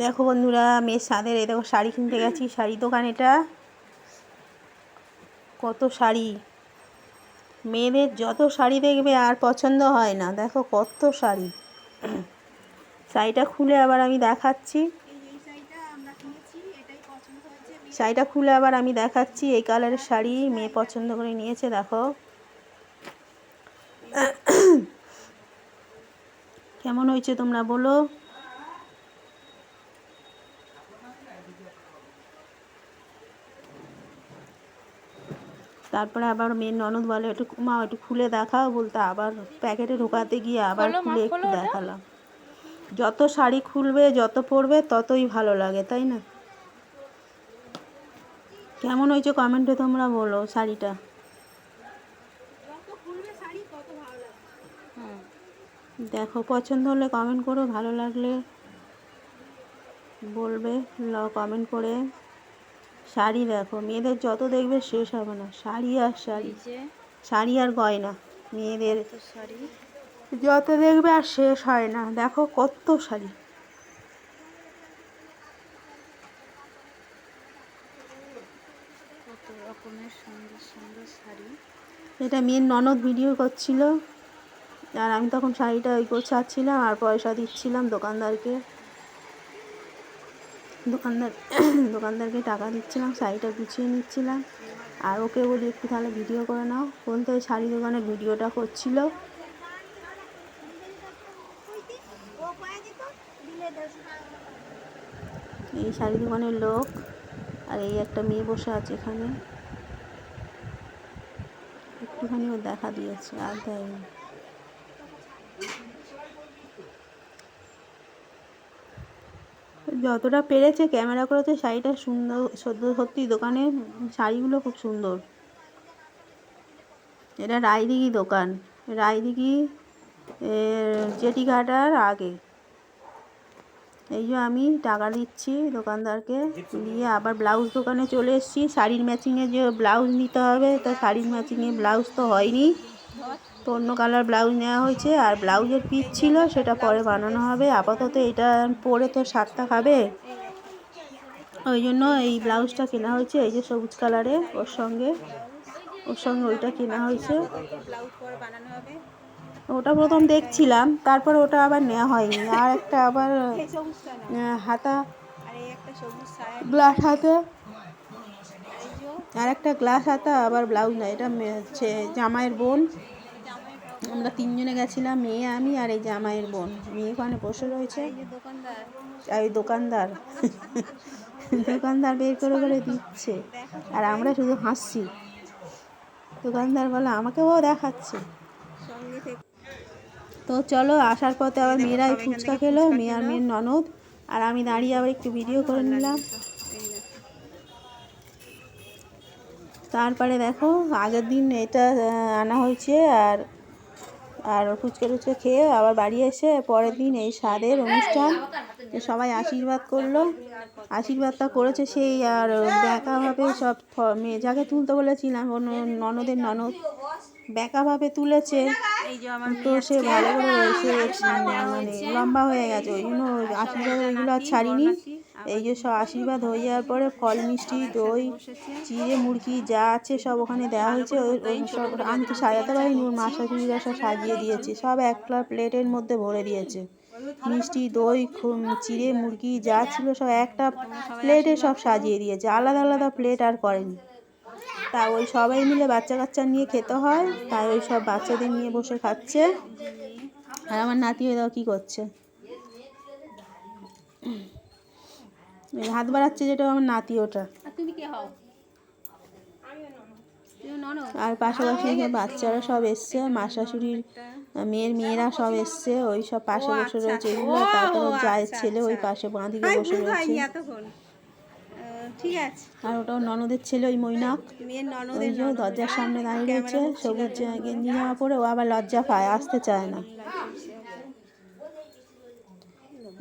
দেখো বন্ধুরা, মেয়ের সাদের এই দেখো শাড়ি কিনতে গেছি। শাড়ি দোকান এটা। কত শাড়ি। মেয়েদের যত শাড়ি দেখবে আর পছন্দ হয় না। দেখো কত শাড়ি। শাড়িটা খুলে আবার আমি দেখাচ্ছি। শাড়িটা খুলে আবার আমি দেখাচ্ছি। এই কালারের শাড়ি মেয়ে পছন্দ করে নিয়েছে, দেখো। কেমন হয়েছে তোমরা বলো। তারপরে আবার মেয়ের ননদ বলে একটু মা একটু খুলে দেখাও বলতে আবার প্যাকেটে ঢোকাতে গিয়ে আবার খুলে একটু দেখালাম। যত শাড়ি খুলবে যত পরবে ততই ভালো লাগে তাই না? কেমন হয়েছে কমেন্টে তোমরা বলো শাড়িটা। দেখো পছন্দ হলে কমেন্ট করো ভালো লাগলে বলবে কমেন্ট করে। শাড়ি দেখো মেয়েদের যত দেখবে শেষ হবে না শাড়ি আর শাড়ি। শাড়ি আর গয়না মেয়েদের শাড়ি? যত দেখবে আর শেষ হয় না দেখো কত শাড়ি। কত রকমের সুন্দর সুন্দর শাড়ি। এটা মেয়ের ননদ ভিডিও করছিল আর আমি তখন শাড়িটা ওই গোছাচ্ছিলাম আর পয়সা দিচ্ছিলাম দোকানদারকে। দোকানদার, দোকানদারকে টাকা দিচ্ছিলাম, শাড়িটা গুছিয়ে নিচ্ছিলাম। আর ওকে বলি, একটু তাহলে ভিডিও করে নাও। বলতে ওই শাড়ি দোকানের ভিডিওটা করছিল। এই শাড়ি দোকানের লোক আর এই একটা মেয়ে বসে আছে এখানে। একটুখানি ও দেখা দিয়েছে, আর দেয়নি। যতটা পেরেছে ক্যামেরা করেছে শাড়িটা সুন্দর, সদ্য সত্যি দোকানে শাড়িগুলো খুব সুন্দর। এটা রায়দিঘি দোকান। রায়দিঘি জেটিঘাটার আগে। এই যে আমি টাকা দিচ্ছি দোকানদারকে দিয়ে আবার ব্লাউজ দোকানে চলে এসেছি। শাড়ির ম্যাচিংয়ে যে ব্লাউজ নিতে হবে, তা শাড়ির ম্যাচিংয়ে ব্লাউজ তো হয়নি। তো অন্য কালার ব্লাউজ নেওয়া হয়েছে, আর ব্লাউজের পিস ছিল, সেটা পরে বানানো হবে। আপাতত এটা পরে তো সাতটা খাবে। ওই জন্য এই ব্লাউজটা কেনা হয়েছে, এই যে সবুজ কালারে, ওর সঙ্গে। ওর সঙ্গে ওইটা কেনা হয়েছে। ওটা প্রথম দেখছিলাম, তারপর ওটা আবার নেওয়া হয়নি। আর একটা আবার হাতা গ্লাস হাতে, আর একটা গ্লাস হাতা, আবার ব্লাউজ না এটা জামাইয়ের বোন। আমরা তিনজনে গেছিলাম, মেয়ে, আমি আর এই জামাইয়ের বোন। মেয়ে ওখানে বসে রয়েছে। ওই দোকানদার। দোকানদার বের করে করে দিচ্ছে। আর আমরা শুধু হাসছি। দোকানদার বলে, আমাকেও দেখাচ্ছে। তো চলো, আসার পথে আবার মেয়েরাই ফুচকা খেলো, মেয়ে আর মেয়ের ননদ। আর আমি দাঁড়িয়ে আবার একটু ভিডিও করে নিলাম। তারপরে দেখো, আগের দিন এটা আনা হয়েছে। আর আর ফুচকা টুচকা খেয়ে আবার বাড়ি এসে পরের দিন এই স্বাদের অনুষ্ঠান সবাই আশীর্বাদ করল। আশীর্বাদটা করেছে সেই, আর ব্যাকাভাবে সব মেয়ে, যাকে তুলতে বলেছিলাম ন- ননদের ননদ ব্যাকাভাবে তুলেছে। তো সে ভালো করে সে মানে লম্বা হয়ে গেছে, ওই জন্য আশীর্বাদ ওইগুলো আর ছাড়িনি। এই যে সব আশীর্বাদ হয়ে যাওয়ার পরে ফল মিষ্টি দই, চিড়ে, মুরগি যা আছে সব ওখানে দেওয়া হয়েছে। ওই- সব আমি তো সাজাতে পারিনি, ওর মা শাশুড়িরা সব সাজিয়ে দিয়েছে। সব একটা প্লেটের মধ্যে ভরে দিয়েছে। মিষ্টি, দই চিড়ে, মুরগি যা ছিল সব একটা প্লেটে সব সাজিয়ে দিয়েছে। আলাদা আলাদা প্লেট আর করেনি। তা ওই সবাই মিলে বাচ্চা কাচ্চা নিয়ে খেতে হয়। তাই ওই সব বাচ্চাদের নিয়ে বসে খাচ্ছে। আর আমার নাতি হয়ে দাও কী করছে। হাত বাড়াচ্ছে যেটা আমার নাতি ওটা। আর তুমি কে হও? আর পাশাপাশি বাচ্চারা সব এসছে মা শাশুড়ির মেয়ের মেয়েরা সব এসছে ওই সব পাশে বসে রয়েছে এগুলো তারপরে জায়ের ছেলে ওই পাশে বাঁদিকে বসে রয়েছে। ঠিক আছে। আর ওটাও ননদের ছেলে ওই মৈনাক। ওই যে দরজার সামনে দাঁড়িয়ে রয়েছে সবুজ গেঞ্জি জামা পরে ও আবার লজ্জা পায় আসতে চায় না।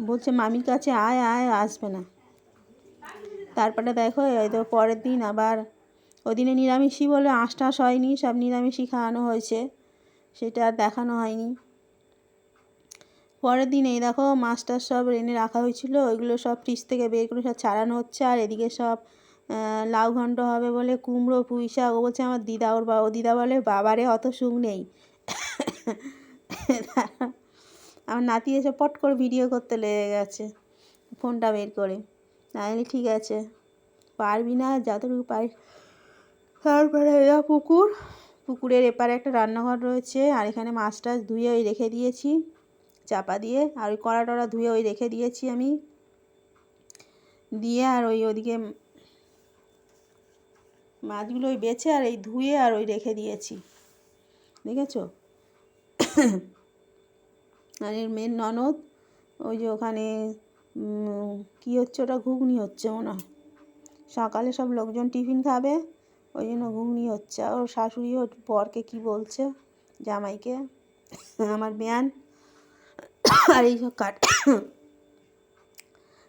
বলছে মামির কাছে আয় আয় আসবে না। তারপরে দেখো, এই তো পরের দিন আবার ওই দিনে নিরামিষই বলে আঁশ টাশ হয়নি, সব নিরামিষই খাওয়ানো হয়েছে, সেটা আর দেখানো হয়নি। পরের দিন এই দেখো মাছটার সব এনে রাখা হয়েছিল, ওইগুলো সব ফ্রিজ থেকে বের করে সব ছাড়ানো হচ্ছে, আর এদিকে সব লাউ ঘন্ট হবে বলে কুমড়ো, পুঁই শাক, ও বলছে আমার দিদা, ওর বাবা দিদা বলে, বাবারে, অত সুখ নেই। আমার নাতি এসে পট করে ভিডিও করতে লেগে গেছে, ফোনটা বের করে। আমি ঠিক আছে। পারবি না যতটুকু পারিস। তারপরে এরা পুকুর। পুকুরের এপারে একটা রান্নাঘর রয়েছে আর এখানে মাছ টাছ ধুয়ে ওই রেখে দিয়েছি চাপা দিয়ে। আর ওই কড়া টড়া ধুয়ে ওই রেখে দিয়েছি আমি। দিয়ে আর ওই ওদিকে মাছগুলো ওই বেছে আর এই ধুয়ে আর ওই রেখে দিয়েছি। দেখেছ? আর এর মেন ননদ, ওই যে ওখানে কী হচ্ছে? ওটা ঘুগনি হচ্ছে মনে হয়। সকালে সব লোকজন টিফিন খাবে, ওই জন্য ঘুগনি হচ্ছে। ওর শাশুড়ি ওর বরকে কি বলছে জামাইকে? আমার বেয়ান। আর এইসব কাট,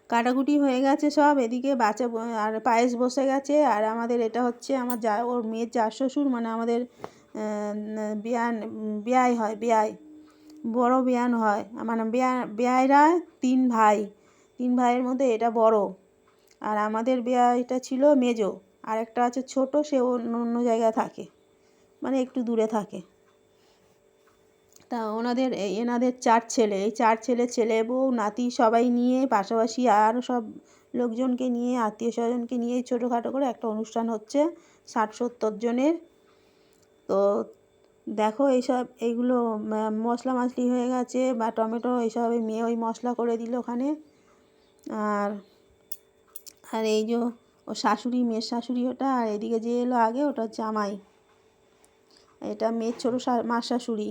কাটাকুটি হয়ে গেছে সব। এদিকে বাচ্চা আর পায়েস বসে গেছে। আর আমাদের এটা হচ্ছে আমার যা, ওর মেয়ের যা শ্বশুর মানে আমাদের বিয়ান, বিয়াই হয়, বিয়াই। বড় বিয়ান হয়। মানে বিয়া, বিয়াইরা তিন ভাই। তিন ভাইয়ের মধ্যে এটা বড়। আর আমাদের বিয়াইটা ছিল মেজো। আর একটা আছে ছোট, সে অন্য অন্য জায়গায় থাকে। মানে একটু দূরে থাকে। তা ওনাদের এনাদের চার ছেলে। এই চার ছেলে ছেলে বউ, নাতি সবাই নিয়ে পাশাপাশি আরও সব লোকজনকে নিয়ে, আত্মীয় স্বজনকে নিয়ে ছোটোখাটো করে একটা অনুষ্ঠান হচ্ছে ষাট সত্তর জনের। তো দেখো এইসব, এইগুলো মশলা মাছলি হয়ে গেছে বা টমেটো, এইসব মেয়ে ওই মশলা করে দিল ওখানে। আর আর এই যে ও শাশুড়ি, মেয়ের শাশুড়ি ওটা, আর এদিকে যে এলো আগে ওটা জামাই এটা মেয়ের ছোটো মা শাশুড়ি।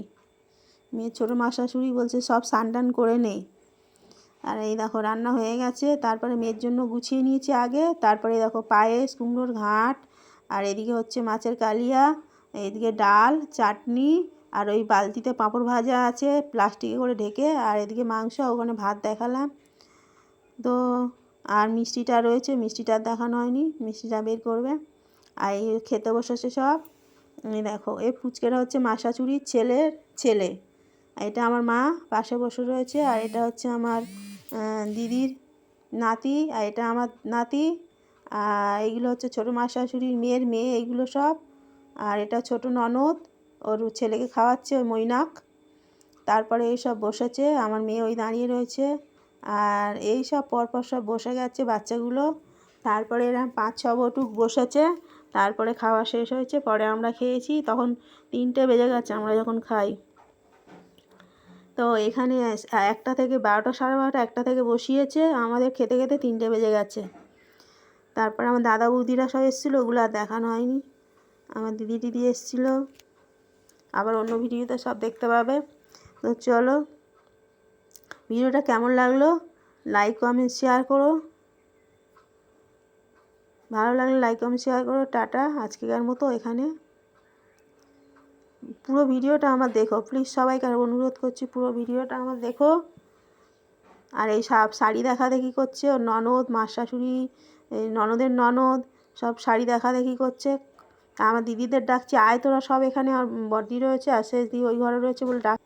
মেয়ের ছোটো মা শাশুড়ি বলছে, সব সানটান করে নে। আর এই দেখো রান্না হয়ে গেছে, তারপরে মেয়ের জন্য গুছিয়ে নিয়েছি আগে, তারপরে দেখো পায়েস, কুমড়োর ঘাট, আর এদিকে হচ্ছে মাছের কালিয়া, এদিকে ডাল, চাটনি, আর ওই বালতিতে পাঁপড় ভাজা আছে প্লাস্টিকে করে ঢেকে, আর এদিকে মাংস, ওখানে ভাত দেখালাম। তো আর মিষ্টিটা রয়েছে, মিষ্টিটা দেখানো হয়নি, মিষ্টিটা বের করবে। আর এই খেতে বসেছে সব। এই দেখো, এই ফুচকেটা হচ্ছে মা শাশুড়ির ছেলের ছেলে। এটা আমার মা পাশে বসে রয়েছে, আর এটা হচ্ছে আমার দিদির নাতি, আর এটা আমার নাতি। আর এইগুলো হচ্ছে ছোটো মাশাশুড়ির মেয়ের মেয়ে, এইগুলো সব। আর এটা ছোট ননদ, ওর ছেলেকে খাওয়াচ্ছে ওই মৈনাক। তারপরে এই সব বসেছে, আমার মেয়ে ওই দাঁড়িয়ে রয়েছে। আর এই সব পরপর সব বসে গেছে বাচ্চাগুলো। তারপরে এরা পাঁচ, ছ বটুক বসেছে। তারপরে খাওয়া শেষ হয়েছে, পরে আমরা খেয়েছি। তখন তিনটে বেজে গেছে আমরা যখন খাই। তো এখানে একটা থেকে বারোটা, সাড়ে বারোটা, একটা থেকে বসিয়েছে। আমাদের খেতে খেতে তিনটে বেজে গেছে। তারপরে আমার দাদা বৌদিরা সব এসেছিল, ওগুলো আর দেখানো হয়নি। আমার দিদি টিদি এসেছিল। আবার অন্য ভিডিওতে সব দেখতে পাবে। তো চলো ভিডিওটা কেমন লাগল? লাইক কমেন্ট শেয়ার করো। ভালো লাগলে লাইক কমেন্ট শেয়ার করো। টাটা, আজকেকার মতো এখানে। পুরো ভিডিওটা আমার দেখো। প্লিজ সবাইকে অনুরোধ করছি, পুরো ভিডিওটা আমার দেখো। আর এই সব শাড়ি দেখা দেখি করছে, ওর ননদ মার শাশুড়ি ননদের ননদ, সব শাড়ি দেখা দেখি করছে। আমার দিদিদের ডাকছি, আয় তোরা সব এখানে আর বড়দি রয়েছে, আর শেষ দি ওই ঘরে রয়েছে বলে ডাক